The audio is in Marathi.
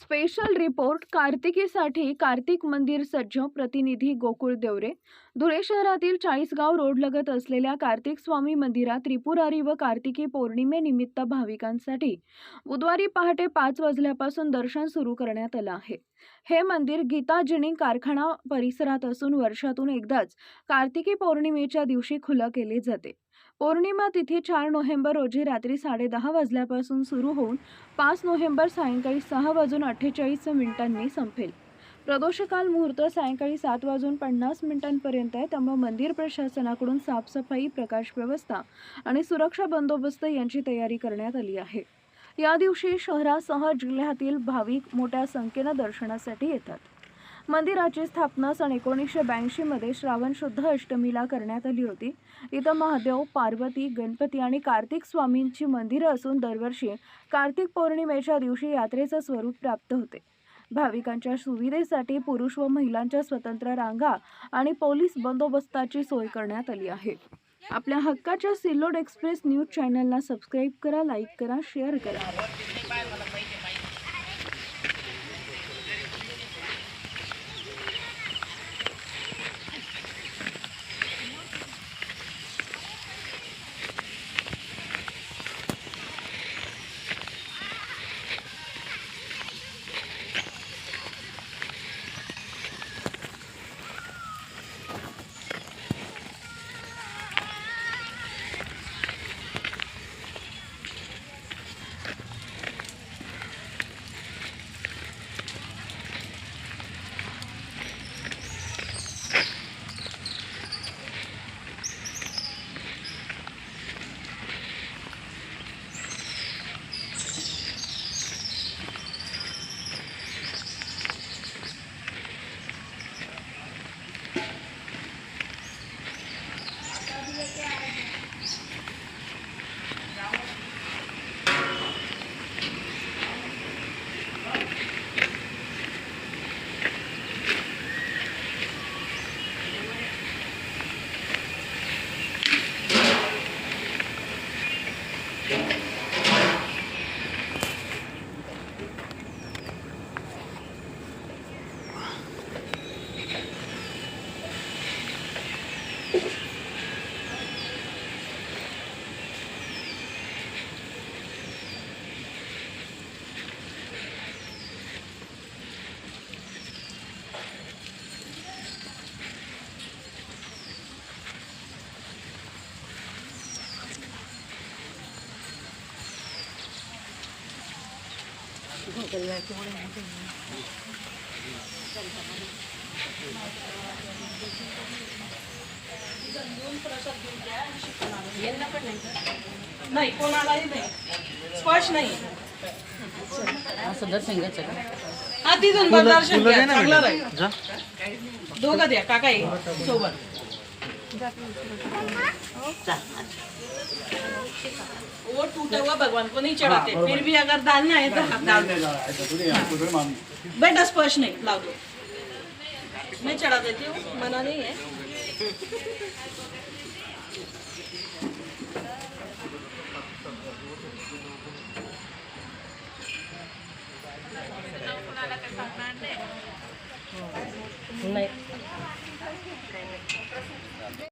स्पेशल रिपोर्ट कार्तिकीसाठी कार्तिक मंदिर सज्ज प्रतिनिधी गोकुळ देवरे. धुळे शहरातील चाळीसगाव रोडलगत असलेल्या कार्तिक स्वामी मंदिरात त्रिपुरारी व कार्तिकी पौर्णिमेनिमित्त भाविकांसाठी बुधवारी पहाटे पाच वाजल्यापासून दर्शन सुरू करण्यात आलं आहे. हे मंदिर गीता जिनिंग कारखाना परिसरात असून वर्षातून एकदाच कार्तिकी पौर्णिमेच्या दिवशी खुलं केले जाते. पौर्णिमा तिथी चार नोव्हेंबर रोजी रात्री साडेदहा वाजल्यापासून सुरू होऊन पाच नोव्हेंबर सायंकाळी सहा वाजून अठ्ठेचाळीस मिनिटांनी संपेल. प्रदोषकाल मुहूर्त सायंकाळी सात वाजून पन्नास मिनिटांपर्यंत आहे. त्यामुळे मंदिर प्रशासनाकडून साफसफाई प्रकाश व्यवस्था आणि सुरक्षा बंदोबस्त यांची तयारी करण्यात आली आहे. या दिवशी शहरासह जिल्ह्यातील भाविक मोठ्या संख्येनं दर्शनासाठी येतात. मंदिराची स्थापना सन एकोणीसशे ब्याऐंशीमध्ये श्रावण शुद्ध अष्टमीला करण्यात आली होती. इथं महादेव पार्वती गणपती आणि कार्तिक स्वामींची मंदिरं असून दरवर्षी कार्तिक पौर्णिमेच्या दिवशी यात्रेचं स्वरूप प्राप्त होते. भाविकांच्या सुविधेसाठी पुरुष व महिलांच्या स्वतंत्र रांगा आणि पोलीस बंदोबस्ताची सोय करण्यात आली आहे. आपल्या हक्काच्या सिल्लोड एक्सप्रेस न्यूज चॅनलला सबस्क्राईब करा लाईक करा शेअर करा. नाही कोणालाही नाही. स्पर्श नाही असं दर्शन घ्यायचं का? हा तिथून दर्शन घ्या चांगलं राहील. दोघं द्या काका ये सोबत. वो टूटा हुआ भगवान को नहीं चढ़ाते फिर भी अगर डालना है तो हाथ डाल बेटा स्पर्श नहीं लाओ दो मैं चढ़ा देती हूँ मना नहीं है नाही. 私も。